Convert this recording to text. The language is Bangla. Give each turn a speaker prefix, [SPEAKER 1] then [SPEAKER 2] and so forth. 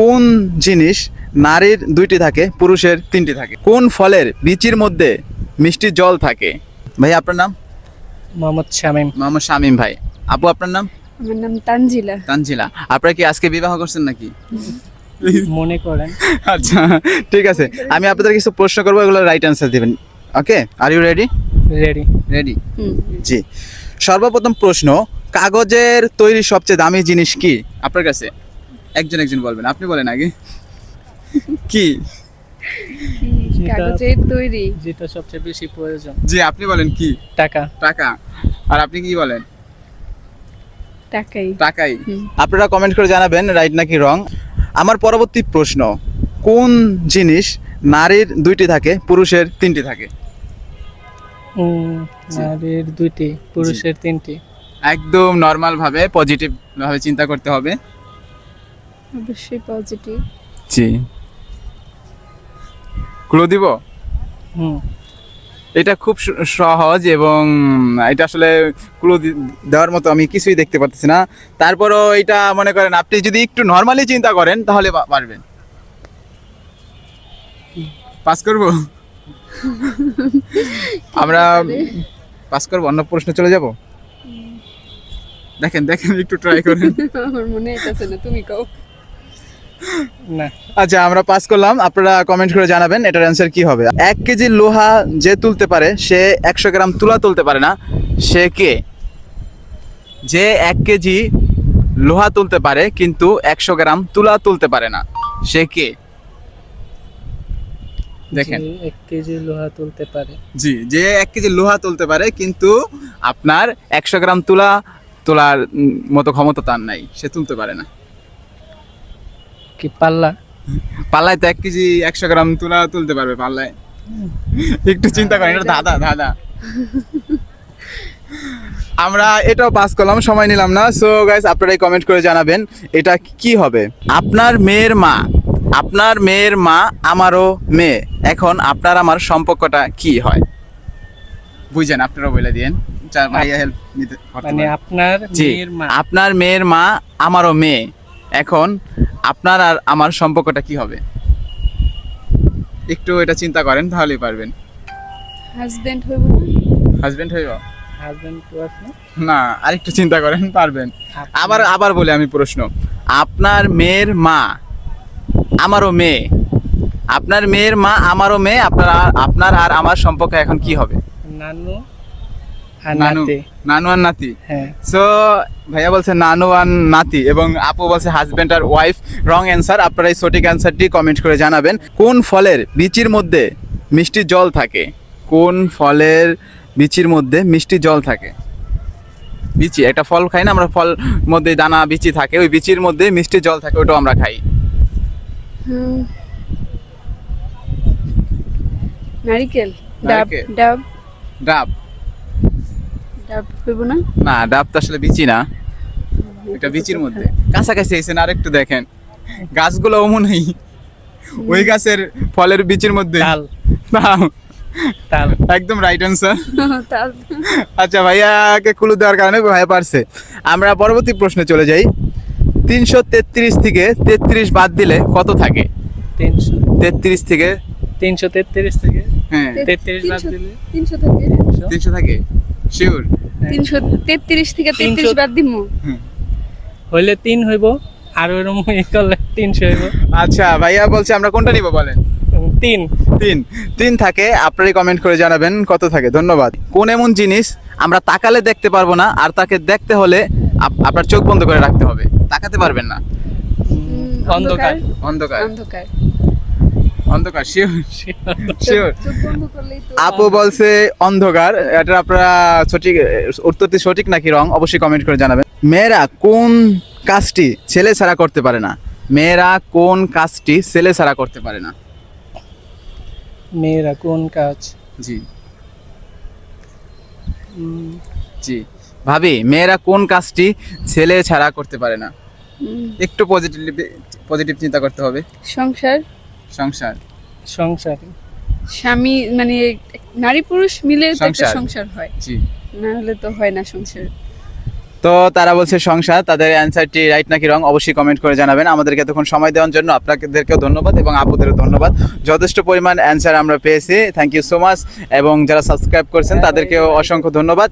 [SPEAKER 1] কোন জিনিস নারীর দুইটি থাকে পুরুষের তিনটি থাকে? কোন ফলের বীচির মধ্যে মিষ্টি জল থাকে? ভাই আপনার নাম?
[SPEAKER 2] মোহাম্মদ শামীম।
[SPEAKER 1] মোহাম্মদ শামীম ভাই। আপু আপনার নাম?
[SPEAKER 3] আমার নাম তানজিলা।
[SPEAKER 1] তানজিলা। আপনারা কি আজকে বিবাহ করছেন নাকি?
[SPEAKER 2] মনে করেন।
[SPEAKER 1] আচ্ছা ঠিক আছে। আমি আপনাদের কিছু প্রশ্ন করব এগুলো রাইট অ্যান্সার দিবেন। Okay are you ready
[SPEAKER 2] ready
[SPEAKER 1] ready ji. সর্বপ্রথম প্রশ্ন কাগজের তৈরি সবচেয়ে দামি জিনিস কি? আপনার কাছে? একজন একজন বলবেন আপনি বলেন আগে। কি?
[SPEAKER 3] কাগজের তৈরি?
[SPEAKER 2] যেটা সবচেয়ে বেশি প্রয়োজন।
[SPEAKER 1] জি আপনি বলেন কি?
[SPEAKER 2] টাকা।
[SPEAKER 1] টাকা। আর আপনি কি বলেন?
[SPEAKER 3] টাকাই।
[SPEAKER 1] টাকাই। আপনারা কমেন্ট করে জানাবেন রাইট নাকি রং আমার পরবর্তী প্রশ্ন কোন জিনিস নারীর দুইটি থাকে পুরুষের তিনটি থাকে?
[SPEAKER 2] নারীর দুইটি পুরুষের তিনটি।
[SPEAKER 1] একদম নর্মাল ভাবে পজিটিভ ভাবে চিন্তা করতে হবে।
[SPEAKER 3] অবশ্যই পজিটিভ
[SPEAKER 1] জি। ক্লো দিব
[SPEAKER 2] হুম।
[SPEAKER 1] এটা খুব সহজ এবং এটা আসলে ক্লু দেওয়ার মতো আমি কিছুই দেখতে পাচ্ছি না। তারপরও এটা মনে করেন আপনি যদি একটু নর্মালি চিন্তা করেন তাহলে পারবেন। পাস করব? আমরা পাস করব অন্য প্রশ্ন চলে যাব? দেখেন দেখেন একটু ট্রাই করেন।
[SPEAKER 3] আমার মনে হইতাছে না তুমি কও।
[SPEAKER 2] না।
[SPEAKER 1] আচ্ছা আমরা পাস করলাম। আপনারা কমেন্ট করে জানাবেন এটার অ্যান্সার কি হবে। এক কেজি লোহা যে তুলতে পারে সে একশো গ্রাম তুলা তুলতে পারে না। সে কে? যে এক কেজি লোহা তুলতে পারে কিন্তু একশো গ্রাম তুলা তুলতে পারে না। সে কে? দেখেন।
[SPEAKER 2] এক কেজি লোহা তুলতে পারে।
[SPEAKER 1] জি যে এক কেজি লোহা তুলতে পারে কিন্তু আপনার একশো গ্রাম তুলা তোলার মতো ক্ষমতা তার নাই। সে তুলতে পারে না।
[SPEAKER 2] কি পাল্লা?
[SPEAKER 1] পাল্লায় তো এক কেজি একশো গ্রাম তুলা তুলতে পারবে পাল্লায়। একটু চিন্তা করেন এটা দাদা দাদা আমরা এটাও পাস করলাম সময় নিলাম না। সো গাইস আপনারাই কমেন্ট করে জানাবেন এটা কি হবে? আপনার মেয়ের মা আপনার মেয়ের মা আমারও মেয়ে। এখন আপনার আমার সম্পর্কটা কি হয়? বুঝেন আপনারা বলে দিয়েন। ভাইয়া হেল্প নিতে
[SPEAKER 2] মানে আপনার মেয়ের মা।
[SPEAKER 1] আপনার মেয়ের মা আমারও মেয়ে। এখন আপনার আর আমার সম্পর্কটা কি হবে? একটু এটা চিন্তা করেন তাহলেই পারবেন।
[SPEAKER 3] হাজবেন্ড হইব না?
[SPEAKER 1] হাজবেন্ড হইব?
[SPEAKER 2] হাজবেন্ড না
[SPEAKER 1] না আরেকটু চিন্তা করেন পারবেন। আবার আবার বলে আমি প্রশ্ন। আপনার মেয়ের মা আমারও মেয়ে। আপনার মেয়ের মা আমারও মেয়ে আপনার আর- আপনার আর আমার সম্পর্ক এখন কি হবে?
[SPEAKER 2] নানু আর
[SPEAKER 1] নানু।
[SPEAKER 2] নাতি।
[SPEAKER 1] নানু আর নাতি।
[SPEAKER 2] হ্যাঁ।
[SPEAKER 1] সো ভাইয়া বলছে নানু আর নাতি এবং আপু বলছে হাজবেন্ড আর ওয়াইফ রং অ্যান্সার আপনারা এই সঠিক অ্যান্সারটি কমেন্ট করে জানাবেন। কোন ফলের বিচির মধ্যে মিষ্টি জল থাকে? কোন ফলের বিচির মধ্যে মিষ্টি জল থাকে? বিচি একটা ফল খাই না আমরা ফল মধ্যে দানা বিচি থাকে। ওই বিচির মধ্যে মিষ্টি জল থাকে ওটাও আমরা খাই।
[SPEAKER 3] নারিকেল ডাব ডাব।
[SPEAKER 1] ডাব।
[SPEAKER 3] ডাব না?
[SPEAKER 1] না ডাব তো আসলে বিচি না। এটা বিচির মধ্যে। কাছাকাছি এসেছেন আর একটু দেখেন। গাছগুলো অমন নেই ওই গাছের ফলের বীজের মধ্যে।
[SPEAKER 2] তাল।
[SPEAKER 1] না,
[SPEAKER 2] তাল।
[SPEAKER 1] একদম রাইট
[SPEAKER 3] তাল।
[SPEAKER 1] আচ্ছা ভাইয়াকে কুলু দেওয়ার কারণে ভাইয়া পারছে। আমরা পরবর্তী প্রশ্নে চলে যাই। তিনশো তেত্রিশ থেকে তেত্রিশ বাদ দিলে কত থাকে?
[SPEAKER 2] তিনশো।
[SPEAKER 1] তেত্রিশ থেকে?
[SPEAKER 2] তিনশো তেত্রিশ থেকে?
[SPEAKER 1] হ্যাঁ।
[SPEAKER 2] তেত্রিশ বাদ দিলে?
[SPEAKER 3] তিনশো থেকে।
[SPEAKER 2] তিনশো
[SPEAKER 1] তিনশো থাকে? শিওর
[SPEAKER 3] তিনশো তেত্রিশ থেকে তেত্রিশ বাদ দিমু।
[SPEAKER 2] হইলে তিন হইব আর ওইরকম করলে তিনশো হইব।
[SPEAKER 1] আচ্ছা ভাইয়া বলছে আমরা কোনটা নিব বলেন?
[SPEAKER 2] তিন।
[SPEAKER 1] তিন। তিন থাকে আপনারাই কমেন্ট করে জানাবেন কত থাকে। ধন্যবাদ। কোন এমন জিনিস আমরা তাকালে দেখতে পারব না আর তাকে দেখতে হলে আপ- আপনার চোখ বন্ধ করে রাখতে হবে। তাকাতে পারবেন না।
[SPEAKER 2] অন্ধকার।
[SPEAKER 1] অন্ধকার।
[SPEAKER 3] অন্ধকার।
[SPEAKER 1] অন্ধকার শিওর। আপু বলছে অন্ধকার এটা আপনারা সঠিক উত্তরটি সঠিক নাকি রং? অবশ্যই কমেন্ট করে জানাবেন। মেয়েরা কোন কাজটি ছেলে ছাড়া করতে পারে না? মেয়েরা কোন কাজটি ছেলে ছাড়া করতে পারে না?
[SPEAKER 2] মেয়েরা কোন কাজ?
[SPEAKER 1] জি। জি। ভাবি মেয়েরা কোন কাজটি ছেলে ছাড়া করতে পারে না? একটু পজিটিভ পজিটিভ চিন্তা করতে হবে।
[SPEAKER 3] সংসার।
[SPEAKER 1] সংসার?
[SPEAKER 2] সংসার।
[SPEAKER 3] স্বামী মানে নারী পুরুষ মিলে তো একটা
[SPEAKER 1] সংসার।
[SPEAKER 3] সংসার হয়।
[SPEAKER 1] জি।
[SPEAKER 3] না হলে তো হয় না সংসার।
[SPEAKER 1] তো তারা বলছে সংসার তাদের অ্যান্সারটি রাইট নাকি রং অবশ্যই কমেন্ট করে জানাবেন। আমাদেরকে এতক্ষণ সময় দেওয়ার জন্য আপনাদেরকেও ধন্যবাদ এবং আপুদেরও ধন্যবাদ। যথেষ্ট পরিমাণ অ্যান্সার আমরা পেয়েছি। থ্যাংক ইউ সো মাচ এবং যারা সাবস্ক্রাইব করেছেন তাদেরকেও অসংখ্য ধন্যবাদ।